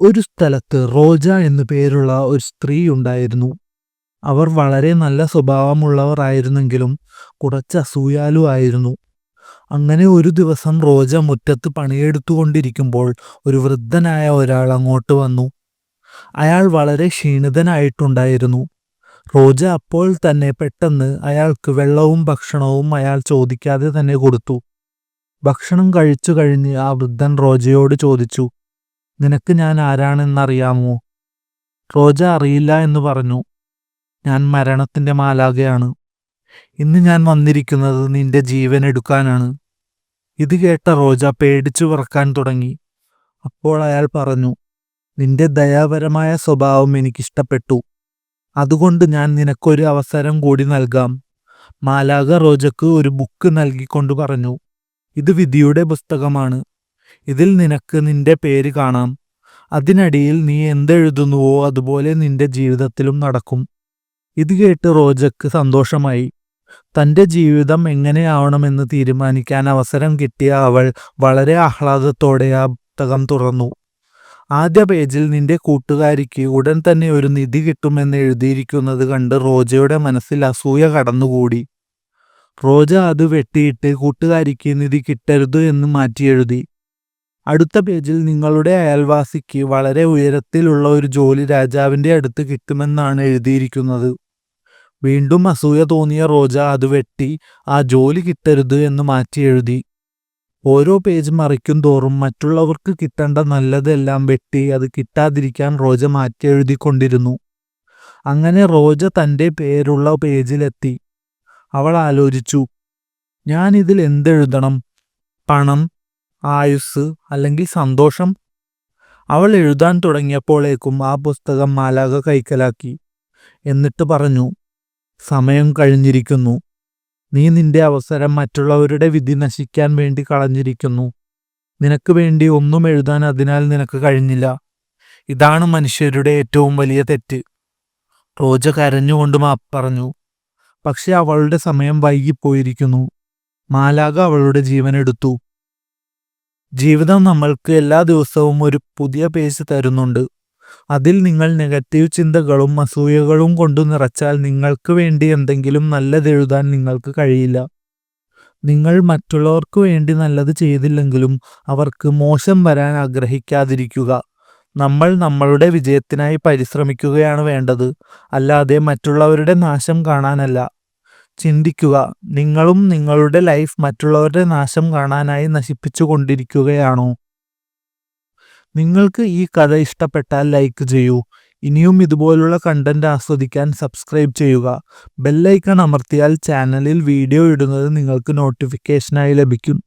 ഒരു സ്ഥലത്ത് റോജ എന്നു പേരുള്ള ഒരു സ്ത്രീ ഉണ്ടായിരുന്നു. അവർ വളരെ നല്ല സ്വഭാവമുള്ളവർ ആയിരുന്നെങ്കിലും കുറച്ച് അസൂയാലു ആയിരുന്നു. അങ്ങനെ ഒരു ദിവസം റോജ മുറ്റത്ത് പണിയെടുത്തുകൊണ്ടിരിക്കുമ്പോൾ ഒരു വൃദ്ധനായ ഒരാൾ അങ്ങോട്ട് വന്നു. അയാൾ വളരെ ക്ഷീണിതനായിട്ടുണ്ടായിരുന്നു. റോജ അപ്പോൾ തന്നെ പെട്ടെന്ന് അയാൾക്ക് വെള്ളവും ഭക്ഷണവും അയാൾ ചോദിക്കാതെ തന്നെ കൊടുത്തു. ഭക്ഷണം കഴിച്ചു കഴിഞ്ഞ് ആ വൃദ്ധൻ റോജയോട് ചോദിച്ചു നിനക്ക് ഞാൻ ആരാണെന്നറിയാമോ? റോജ അറിയില്ല എന്ന് പറഞ്ഞു. ഞാൻ മരണത്തിന്റെ മാലാകയാണ് ഇന്ന് ഞാൻ വന്നിരിക്കുന്നത് നിന്റെ ജീവൻ എടുക്കാനാണ്. ഇത് കേട്ട റോജ പേടിച്ചു വിറക്കാൻ തുടങ്ങി. അപ്പോൾ അയാൾ പറഞ്ഞു നിന്റെ ദയാപരമായ സ്വഭാവം എനിക്കിഷ്ടപ്പെട്ടു. അതുകൊണ്ട് ഞാൻ നിനക്കൊരു അവസരം കൂടി നൽകാം. മാലാക റോജക്ക് ഒരു ബുക്ക് നൽകിക്കൊണ്ട് പറഞ്ഞു ഇത് വിധിയുടെ പുസ്തകമാണ്. ഇതിൽ നിനക്ക് നിന്റെ പേര് കാണാം. അതിനടിയിൽ നീ എന്തെഴുതുന്നുവോ അതുപോലെ നിന്റെ ജീവിതത്തിലും നടക്കും. ഇത് കേട്ട് റോജക്ക് സന്തോഷമായി. തന്റെ ജീവിതം എങ്ങനെയാവണമെന്ന് തീരുമാനിക്കാൻ അവസരം കിട്ടിയ അവൾ വളരെ ആഹ്ലാദത്തോടെ ആ പുസ്തകം തുറന്നു. ആദ്യ പേജിൽ നിന്റെ കൂട്ടുകാരിക്ക് ഉടൻ തന്നെ ഒരു നിധി കിട്ടുമെന്ന് എഴുതിയിരിക്കുന്നത് കണ്ട് റോജയുടെ മനസ്സിൽ അസൂയ കടന്നുകൂടി. റോജ അത് വെട്ടിയിട്ട് കൂട്ടുകാരിക്ക് നിധി കിട്ടരുത് എന്ന് മാറ്റി എഴുതി അടുത്ത പേജിൽ നിങ്ങളുടെ അയൽവാസിക്ക് വളരെ ഉയരത്തിലുള്ള ഒരു ജോലി രാജാവിന്റെ അടുത്ത് കിട്ടുമെന്നാണ് എഴുതിയിരിക്കുന്നത്. വീണ്ടും അസൂയ തോന്നിയ റോജ അത് വെട്ടി ആ ജോലി കിട്ടരുത് എന്ന് മാറ്റി എഴുതി. ഓരോ പേജ് മറിക്കും തോറും മറ്റുള്ളവർക്ക് കിട്ടേണ്ട നല്ലതെല്ലാം വെട്ടി അത് കിട്ടാതിരിക്കാൻ റോജ മാറ്റി എഴുതിക്കൊണ്ടിരുന്നു. അങ്ങനെ റോജ തന്റെ പേരുള്ള പേജിലെത്തി. അവൾ ആലോചിച്ചു ഞാനിതിൽ എന്തെഴുതണം? പണം? ആയുസ് അല്ലെങ്കിൽ സന്തോഷം. അവൾ എഴുതാൻ തുടങ്ങിയപ്പോഴേക്കും ആ പുസ്തകം മാലാക കൈക്കലാക്കി. എന്നിട്ട് പറഞ്ഞു സമയം കഴിഞ്ഞിരിക്കുന്നു. നീ നിന്റെ അവസരം മറ്റുള്ളവരുടെ വിധി നശിക്കാൻ വേണ്ടി കളഞ്ഞിരിക്കുന്നു. നിനക്ക് വേണ്ടി ഒന്നും എഴുതാൻ അതിനാൽ നിനക്ക് കഴിഞ്ഞില്ല. ഇതാണ് മനുഷ്യരുടെ ഏറ്റവും വലിയ തെറ്റ്. റോജ കരഞ്ഞുകൊണ്ട് മാപ്പ് പറഞ്ഞു പക്ഷെ അവളുടെ സമയം വൈകിപ്പോയിരിക്കുന്നു. മാലാക അവളുടെ ജീവൻ എടുത്തു ജീവിതം നമ്മൾക്ക് എല്ലാ ദിവസവും ഒരു പുതിയ പേജ് തരുന്നുണ്ട്. അതിൽ നിങ്ങൾ നെഗറ്റീവ് ചിന്തകളും അസൂയകളും കൊണ്ടു നിറച്ചാൽ നിങ്ങൾക്ക് വേണ്ടി എന്തെങ്കിലും നല്ലതെഴുതാൻ നിങ്ങൾക്ക് കഴിയില്ല. നിങ്ങൾ മറ്റുള്ളവർക്ക് വേണ്ടി നല്ലത് ചെയ്തില്ലെങ്കിലും അവർക്ക് മോശം വരാൻ ആഗ്രഹിക്കാതിരിക്കുക. നമ്മൾ നമ്മളുടെ വിജയത്തിനായി പരിശ്രമിക്കുകയാണ് വേണ്ടത്. അല്ലാതെ മറ്റുള്ളവരുടെ നാശം കാണാനല്ല. ചിന്തിക്കുക. നിങ്ങളും നിങ്ങളുടെ ലൈഫ് മറ്റുള്ളവരുടെ നാശം കാണാനായി നശിപ്പിച്ചു കൊണ്ടിരിക്കുകയാണോ നിങ്ങൾക്ക് ഈ കഥ ഇഷ്ടപ്പെട്ടാൽ ലൈക്ക് ചെയ്യൂ. ഇനിയും ഇതുപോലുള്ള കണ്ടന്റ് ആസ്വദിക്കാൻ സബ്സ്ക്രൈബ് ചെയ്യുക. ബെല്ലൈക്കൺ അമർത്തിയാൽ ചാനലിൽ വീഡിയോ ഇടുന്നത് നിങ്ങൾക്ക് നോട്ടിഫിക്കേഷനായി ലഭിക്കും.